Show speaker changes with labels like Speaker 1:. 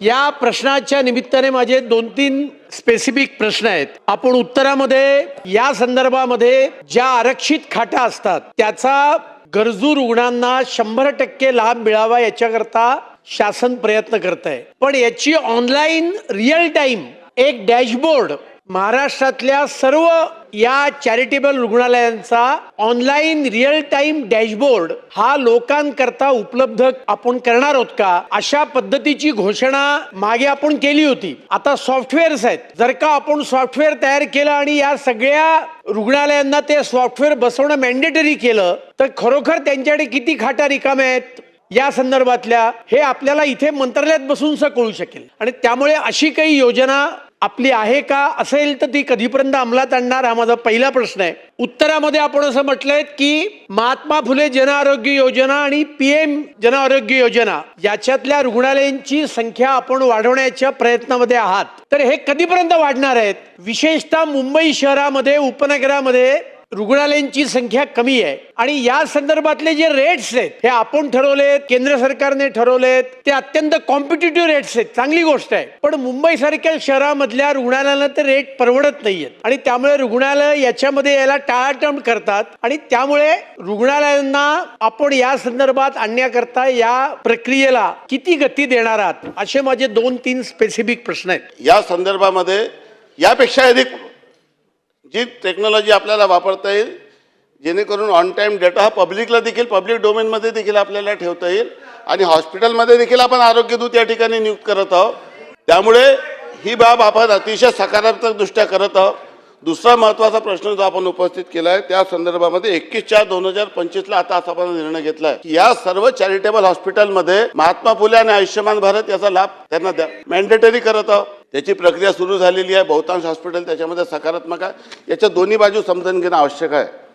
Speaker 1: या प्रश्नाच्या निमित्ताने माझे दोन तीन स्पेसिफिक प्रश्न आहेत. आपण उत्तरामध्ये या संदर्भामध्ये ज्या आरक्षित खाटा असतात त्याचा गरजू रुग्णांना शंभर टक्के लाभ मिळावा याच्याकरता शासन प्रयत्न करत आहे पण याची ऑनलाईन रिअल टाइम एक डॅशबोर्ड महाराष्ट्रातल्या सर्व या चॅरिटेबल रुग्णालयांचा ऑनलाईन रिअल टाइम डॅशबोर्ड हा लोकांकरता उपलब्ध आपण करणार आहोत का? अशा पद्धतीची घोषणा मागे आपण केली होती. आता सॉफ्टवेअर्स आहेत. जर का आपण सॉफ्टवेअर तयार केलं आणि या सगळ्या रुग्णालयांना ते सॉफ्टवेअर बसवणं मॅन्डेटरी केलं तर खरोखर त्यांच्याकडे किती खाटा रिकाम्या आहेत? या संदर्भातल्या हे आपल्याला इथे मंत्रालयात बसून कळू शकेल. आणि त्यामुळे अशी काही योजना आपली आहे का असेल तर ती कधीपर्यंत अंमलात आणणार हा माझा पहिला प्रश्न आहे. उत्तरामध्ये आपण असं म्हटलंय की महात्मा फुले जन आरोग्य योजना आणि पी एम जन आरोग्य योजना याच्यातल्या रुग्णालयांची संख्या आपण वाढवण्याच्या प्रयत्नामध्ये आहात. तर हे कधीपर्यंत वाढणार आहेत? विशेषतः मुंबई शहरामध्ये उपनगरामध्ये रुग्णालयांची संख्या कमी आहे. आणि या संदर्भातले जे रेट्स आहेत हे आपण ठरवलेत केंद्र सरकारने ठरवलेत ते अत्यंत कॉम्पिटेटिव्ह रेट्स आहेत. चांगली गोष्ट आहे. पण मुंबई सारख्या शहरामधल्या रुग्णालयाला ते रेट परवडत नाहीयेत. आणि त्यामुळे रुग्णालय याच्यामध्ये याला टाळाटाळ करतात. आणि त्यामुळे रुग्णालयांना आपण या संदर्भात आणण्याकरता या प्रक्रियेला किती गती देणार आहात असे माझे दोन तीन स्पेसिफिक प्रश्न आहेत.
Speaker 2: या संदर्भामध्ये यापेक्षा अधिक जी टेक्नॉलॉजी आपल्याला वापरता येईल जेणेकरून ऑन टाईम डेटा हा पब्लिकला देखील पब्लिक डोमेनमध्ये देखील आपल्याला ठेवता येईल. आणि हॉस्पिटलमध्ये देखील आपण आरोग्यदूत या ठिकाणी नियुक्त करत आहोत. त्यामुळे ही बाब आपण अतिशय सकारात्मकदृष्ट्या करत आहोत. दुसरा महत्त्वाचा प्रश्न जो आपण उपस्थित केला आहे त्या संदर्भामध्ये एकवीस चार दोन हजार पंचवीसला आता असा आपण निर्णय घेतला आहे. या सर्व चॅरिटेबल हॉस्पिटलमध्ये महात्मा फुले आणि आयुष्यमान भारत याचा लाभ त्यांना द्या. मॅन्डेटरी करत आहोत. त्याची प्रक्रिया सुरू झालेली आहे. बहुतांश हॉस्पिटल त्याच्यामध्ये सकारात्मक आहे. याच्या दोन्ही बाजू समजून घेणं आवश्यक आहे.